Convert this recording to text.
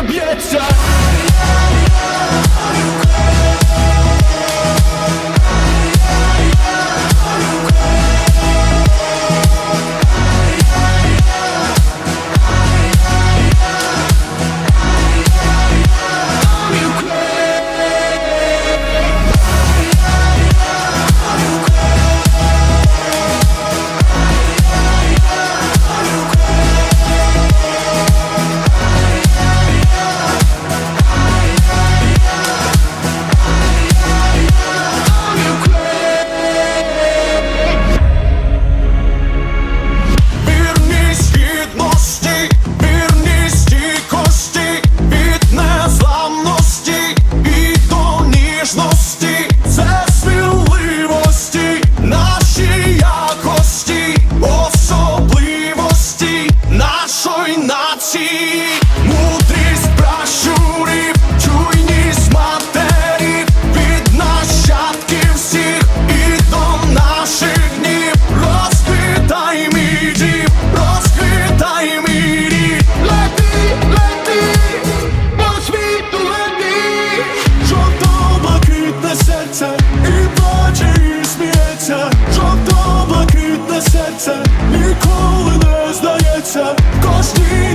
kobieca Наші мудрість пращурів, чуйність матерів від нащадків всіх і до наших днів. Розквітай мій дім, розквітай лети, лети, по світу лети, жовто блакитне серце, і плаче, і сміється, жовто блакитне серце, ніколи не здається. Кожній